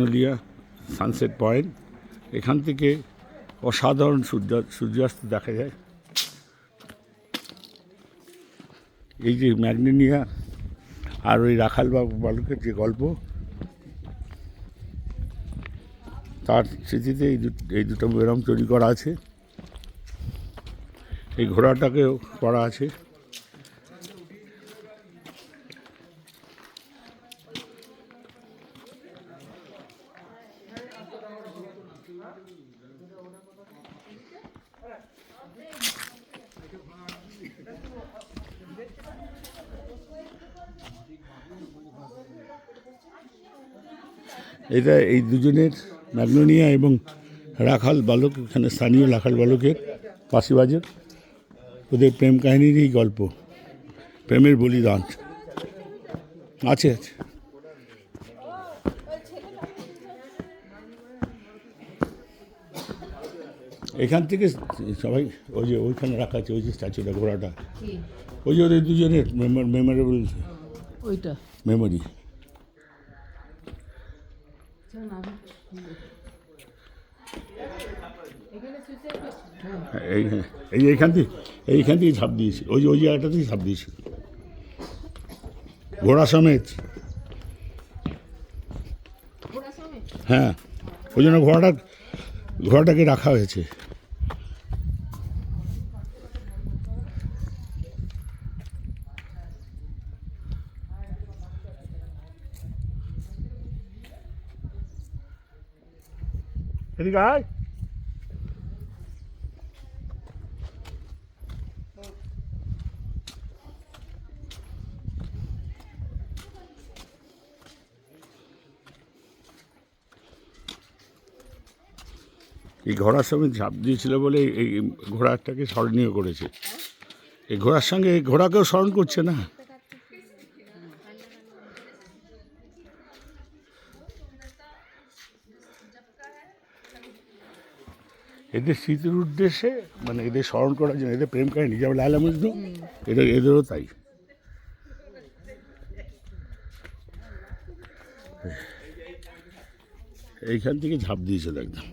Naliya sunset point এখান থেকে অসাধারণ সূর্য, সূর্যাস্ত দেখা যায়। এই যে ম্যাগনেনিয়া আর ওই রাখাল বালকের যে গল্প, তার স্মৃতিতে এই এই দুটো বেরম তৈরি করা আছে। এই ঘোড়াটাকেও করা আছে। এটা এই দুজনের ম্যাগনোনিয়া এবং রাখাল বালক, এখানে স্থানীয় রাখাল বালকের ফাঁসিবাজের ওদের প্রেম কাহিনীরই গল্প, প্রেমের বলিদান। আছে আছে। এখান থেকে সবাই ওই যে ওইখানে রাখা আছে ওই যে স্ট্যাচুটা ঘোড়াটা। ওই যে ওদের দুজনের মেমোরেবল ওইটা? মেমোরি এই এইখান থেকে এইখান থেকে ঝাঁপ দিয়েছি ওই যে ওই জায়গাটা থেকে ঝাঁপ দিয়েছি। ঘোড়া সমেত? হ্যাঁ ওই জন্য ঘোড়াটা ঘোড়াটাকে রাখা হয়েছে। এদিকে আয় এই ঘোড়ার সঙ্গে ঝাঁপ দিয়েছিল বলে এই ঘোড়াটাকে স্মরণীয় করেছে। এই ঘোড়ার সঙ্গে ঘোড়াকেও স্মরণ করছে না? এদের স্মৃতির উদ্দেশ্যে মানে এদের স্মরণ করার জন্য, এদের প্রেম কাহিনী, যেমন লাইলা মজনু, এদের, এদেরও তাই। এইখান থেকে ঝাঁপ দিয়েছিল একদম।